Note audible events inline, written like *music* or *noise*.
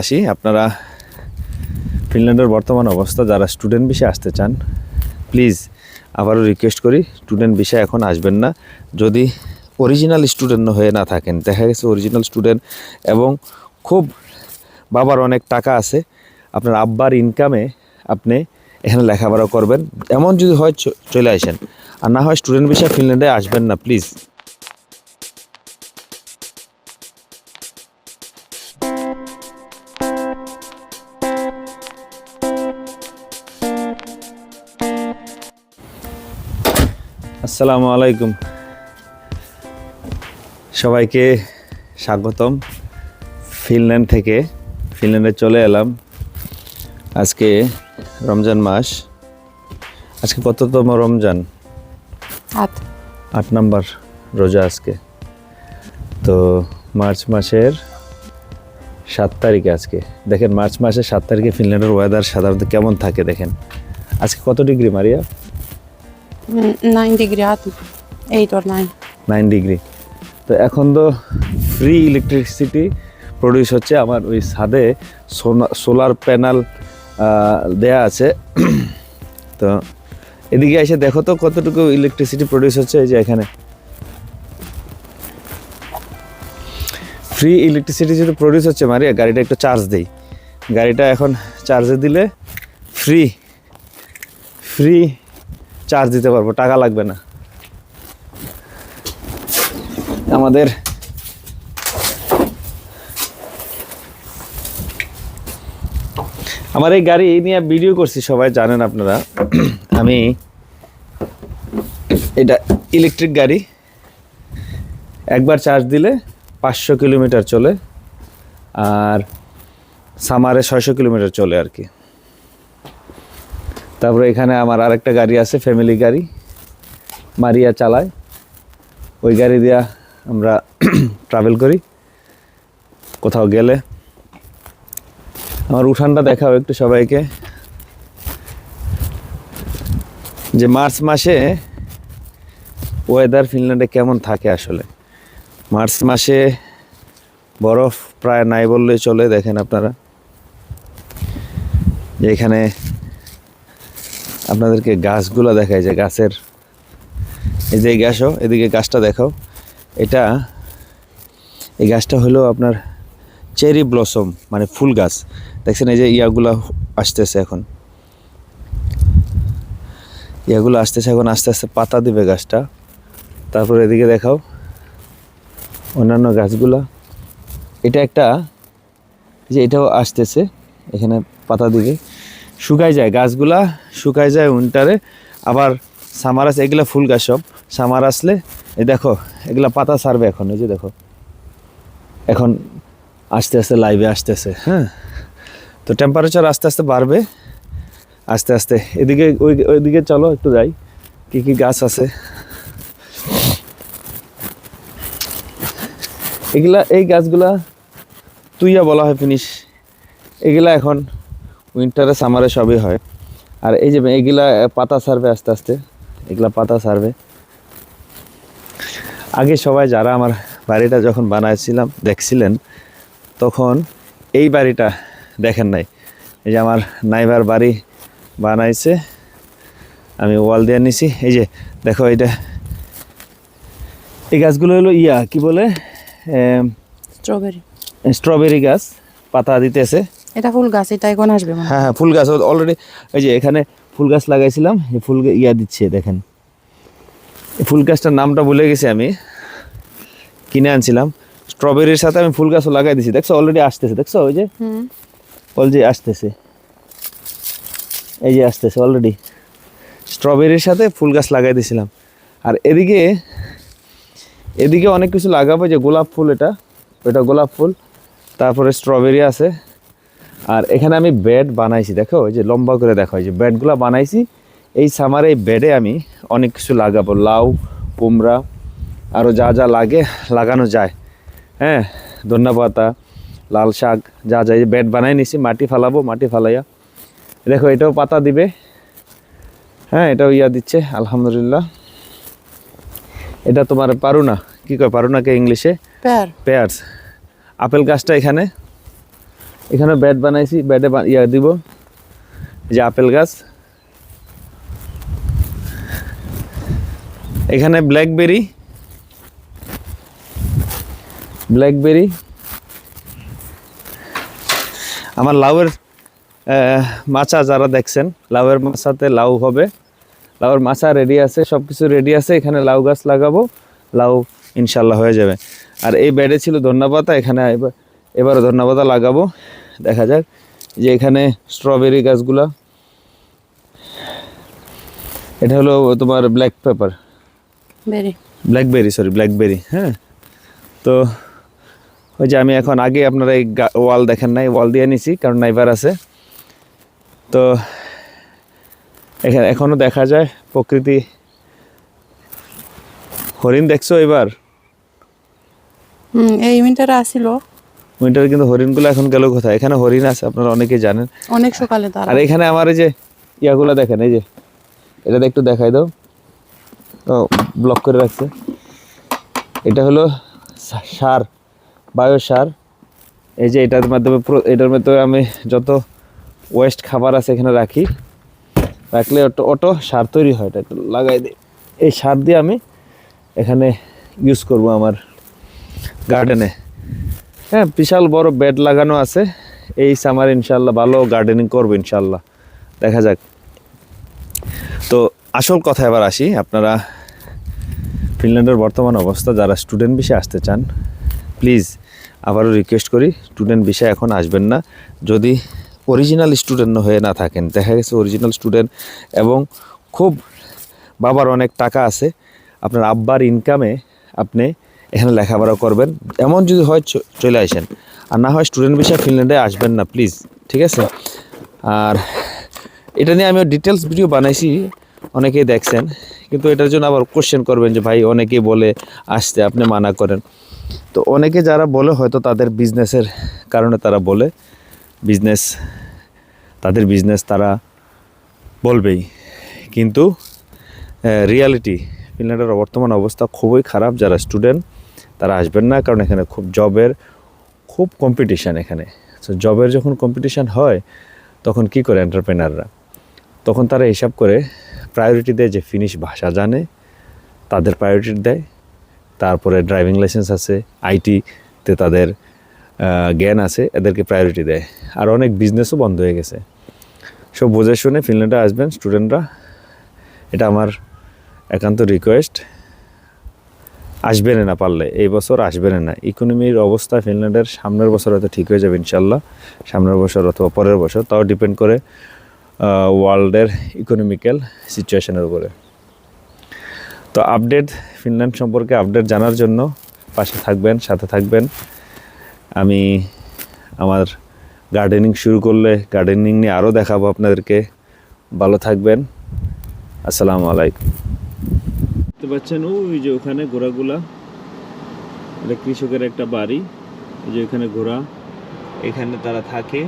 আসি আপনারা ফিনল্যান্ডের বর্তমান অবস্থা, যারা স্টুডেন্ট বিষয়ে আসতে চান, প্লিজ আবারও রিকোয়েস্ট করি, স্টুডেন্ট বিষয়ে এখন আসবেন না। যদি অরিজিনাল স্টুডেন্ট হয়ে না থাকেন, দেখা গেছে অরিজিনাল স্টুডেন্ট এবং খুব বাবার অনেক টাকা আছে, আপনার আব্বার ইনকামে আপনি এখানে লেখাপড়া করবেন। এমন যদি হয় চলে আসেন। আর না হয় স্টুডেন্ট বিষয়ে ফিনল্যান্ডে আসবেন না, প্লিজ। আসসালামু আলাইকুম। সবাইকে স্বাগতম। ফিনল্যান্ড থেকে ফিনল্যান্ডে চলে এলাম। আজকে রমজান মাস। আজকে কততম রমজান? হাত আট নাম্বার রোজা আজকে। তো মার্চ মাসের সাত তারিখে আজকে। দেখেন মার্চ মাসের সাত তারিখে ফিনল্যান্ডের ওয়েদার সাধারণত কেমন থাকে দেখেন। আজকে কত ডিগ্রি মারিয়া? নাইন ডিগ্রি হাত eight or nine nine degree তো এখন তো ফ্রি ইলেকট্রিসিটি প্রডিউস হচ্ছে আমার ওই ছাদে সোলার প্যানেল দেয়া আছে। *clears throat* তো এদিকে এসে দেখো তো কতটুকু ইলেকট্রিসিটি প্রডিউস হচ্ছে এই যে এখানে। ফ্রি ইলেকট্রিসিটি যেটা প্রডিউস হচ্ছে মারিয়া, গাড়িটা একটু চার্জ দেই। গাড়িটা এখন চার্জে দিলে ফ্রি ফ্রি চার্জ দিতে পারব, টাকা লাগবে না। আমাদের আমার এই গাড়ি নিয়ে ভিডিও করছি, সবাই জানেন আপনারা। আমি এটা ইলেকট্রিক গাড়ি। একবার চার্জ দিলে পাঁচশো কিলোমিটার চলে, আর সামারে ছয়শো কিলোমিটার চলে আর কি। তারপরে এখানে আমার আরেকটা গাড়ি আছে ফ্যামিলি গাড়ি। মারিয়া চালায়। ওই গাড়ি দিয়া আমরা *clears throat* ট্রাভেল করি। কোথাও গেলে। আমার উঠানটা দেখাও একটু সবাইকে। যে মার্চ মাসে ওয়েদার ফিনল্যান্ডে কেমন থাকে আসলে? মার্চ মাসে বরফ প্রায় নাই বললেই চলে, দেখেন আপনারা। যে এখানে আপনাদেরকে গাছগুলো দেখায় যে গাছের এই যে গাছও এদিকে গাছটা দেখাও। এটা, এই গাছটা হলো আপনার চেরি ব্লসম মানে ফুল গাছ। দেখছেন এই যে ইয়াগুলো আসতেছে এখন। ইয়াগুলো আসতেছে এখন, আস্তে আস্তে পাতা দিবে গাছটা। তারপর এদিকে দেখাও, অন্যান্য গাছগুলা। এটা একটা যে এটাও আসতেছে, এখানে পাতা দিবে। শুকায় যায় গাছগুলা, শুকায় যায় উইন্টারে আবার সামার আসে এগুলা ফুল গাছ সব। সামার আসলে, এই দেখো, এগুলা পাতা ছাড়বে এখন, এই যে দেখো। এখন আস্তে আস্তে লাইভে আসতেছে হ্যাঁ। তো টেম্পারেচার আস্তে আস্তে বাড়বে, আস্তে আস্তে। এদিকে, ওই, ওইদিকে চলো, একটু যাই, কি কি গাছ আছে। এগুলা, এই গাছগুলা তুইয়া বলা হয় ফিনিশ এগুলা এখন উইন্টারে সামারে সবই হয়। আর এই যে এগুলা পাতা ছাড়বে আস্তে আস্তে এগুলা পাতা ছাড়বে আগে সবাই যারা আমার বাড়িটা যখন বানাইছিলাম দেখছিলেন তখন এই বাড়িটা দেখেন নাই। এই যে আমার নাইবার বাড়ি বানাইছে আমি ওয়াল দিয়ে নিছি। এই যে দেখো এইটা। এই গাছগুলো হলো ইয়া কি বলে? স্ট্রবেরি স্ট্রবেরি গাছ পাতা দিতেছে। এটা ফুল গাছ এটা এখন আসবে হ্যাঁ। হ্যাঁ ফুল গাছ অলরেডি এই যে এখানে ফুল গাছ লাগাইছিলাম এই ফুল ইয়া দিচ্ছে দেখেন। এই ফুল গাছটার নামটা ভুলে গেছি আমি। কিনে আনছিলাম। স্ট্রবেরির সাথে আমি ফুল গাছও লাগাই দিছি। দেখছ অলরেডি আসতেছে দেখছ ওই যে? হুম। অলরেডি আসতেছে। এই যে আসতেছে অলরেডি স্ট্রবেরির সাথে ফুল গাছ লাগাই দিয়েছিলাম আর এদিকে এদিকে অনেক কিছু লাগাবো যে গোলাপ ফুল এটা ওটা গোলাপ ফুল। তারপরে স্ট্রবেরি আছে। আর এখানে আমি বেড বানাইছি দেখো ওই যে লম্বা করে দেখো ওই যে বেডগুলো বানাইছি। এই সামারে এই বেডে আমি অনেক কিছু লাগাবো লাউ কুমড়া আরও যা যা লাগে লাগানো যায়। হ্যাঁ ধন্যা পাতা লাল শাক যা যা এই বেড বানাই নিছি মাটি ফালাবো মাটি ফালাইয়া। দেখো এটাও পাতা দিবে। হ্যাঁ এটাও ইয়া দিচ্ছে আলহামদুলিল্লাহ। এটা তোমার পারুনা কি কয় পারুনাকে ইংলিশে? পেয়ার পেয়ার্স আপেল গাছটা এখানে? এখানে ব্যাট বানাইছি, ব্যাটে ইয়া দিব। যে আপেল গাছ। এখানে ব্ল্যাকবেরি। ব্ল্যাকবেরি। আমার লাউয়ের মাচা যারা দেখছেন, লাউয়ের মাচাতে লাউ হবে। লাউয়ের মাচা রেডি আছে সব কিছু রেডি আছে, এখানে লাউ গাছ লাগাবো। লাউ ইনশাল্লাহ হয়ে যাবে। আর এই বেডে ছিল ধন্যপাতা এখানে এবার ধন্যপাতা লাগাবো। দেখা যাক যে এখানে স্ট্রবেরি গাছগুলা। এটা হলো তোমার black paper blackberry sorry blackberry হ্যাঁ? তো ওই যে আমি এখন আগে আপনারা এই ওয়াল দেখেন নাই ওয়াল দিয়ে নিছি কারণ নাইবার আছে। তো এখানে এখনও দেখা যায় প্রকৃতি। হরিণ দেখছ এবার? হুম এই উইন্টারে আসিল। উইন্টার কিন্তু হরিণগুলো এখন গেল কোথায়? এখানে হরিণ আছে আপনারা অনেকেই জানেন। অনেক সকালে তারা। আর এখানে আমার এই যে ইয়াগুলো দেখেন এই যে এটাতে একটু দেখাই দাও। ও ব্লক করে রাখছে। এটা হলো সার বায়ো সার। এই যে এটার মাধ্যমে এটার মাধ্যমে আমি যত ওয়েস্ট খাবার আছে এখানে রাখি রাখলে অটো অটো সার তৈরি হয় এটা লাগাই দিই। এই সার দিয়ে আমি এখানে ইউজ করব আমার গার্ডেনে হ্যাঁ বিশাল বড় বেড লাগানো আছে। এই সামার ইনশাল্লাহ ভালো গার্ডেনিং করব ইনশাল্লাহ দেখা যাক। তো আসল কথা এবার আসি, আপনারা ফিনল্যান্ডের বর্তমান অবস্থা, যারা স্টুডেন্ট বিষয়ে আসতে চান প্লিজ আবারও রিকোয়েস্ট করি স্টুডেন্ট বিষয়ে এখন আসবেন না। যদি অরিজিনাল স্টুডেন্ট হয়ে না থাকেন, দেখা গেছে অরিজিনাল স্টুডেন্ট এবং খুব বাবার অনেক টাকা আছে, আপনার আব্বার ইনকামে আপনি এখানে লেখাপড়া করবেন। এমন যদি হয় চলে আসেন। আর না হয় স্টুডেন্ট বিষয়ে ফিনল্যান্ডে আসবেন না প্লিজ ঠিক আছে? আর এটা নিয়ে আমি ডিটেলস ভিডিও বানাইছি, অনেকেই দেখছেন। কিন্তু এটার জন্য আবার কোশ্চেন করবেন যে, ভাই, অনেকেই বলে আসতে আপনি মানা করেন। তো অনেকে যারা বলে, হয়তো তাদের বিজনেসের কারণে তারা বলে। বিজনেস তাদের বিজনেস তারা বলবেই। কিন্তু রিয়ালিটি ফিনল্যান্ডের বর্তমান অবস্থা খুবই খারাপ। যারা স্টুডেন্ট তারা আসবেন না, কারণ এখানে খুব জবের খুব কম্পিটিশান এখানে। তো জবের যখন কম্পিটিশান হয়, তখন কি করে এন্টারপ্রেনাররা তখন তারা হিসাব করে প্রায়োরিটি দেয় যে ফিনিশ ভাষা জানে, তাদের প্রায়োরিটি দেয়, তারপরে ড্রাইভিং লাইসেন্স আছে আইটিতে তাদের জ্ঞান আছে, এদেরকে প্রায়োরিটি দেয়। আর অনেক বিজনেসও বন্ধ হয়ে গেছে। সব বুঝে শুনে ফিনল্যান্ডে আসবেন স্টুডেন্টরা এটা আমার একান্ত রিকোয়েস্ট আসবেন না পারলে, এই বছর আসবেন না। ইকোনমির অবস্থা ফিনল্যান্ডের সামনের বছর হয়তো ঠিক হয়ে যাবে ইনশাল্লাহ সামনের বছর অথবা পরের বছর, তাও ডিপেন্ড করে ওয়ার্ল্ডের ইকোনমিক্যাল সিচুয়েশনের উপরে। তো আপডেট ফিনল্যান্ড সম্পর্কে আপডেট জানার জন্য পাশে থাকবেন, সাথে থাকবেন। আমি আমার গার্ডেনিং শুরু করলে গার্ডেনিং নিয়ে আরও দেখাবো আপনাদেরকে। ভালো থাকবেন। আসসালামু আলাইকুম। পাচ্ছেন, ওই যে ওখানে ঘোড়াগুলা। এটা কৃষকের একটা বাড়ি যে এখানে ঘোড়া। এখানে তারা থাকে।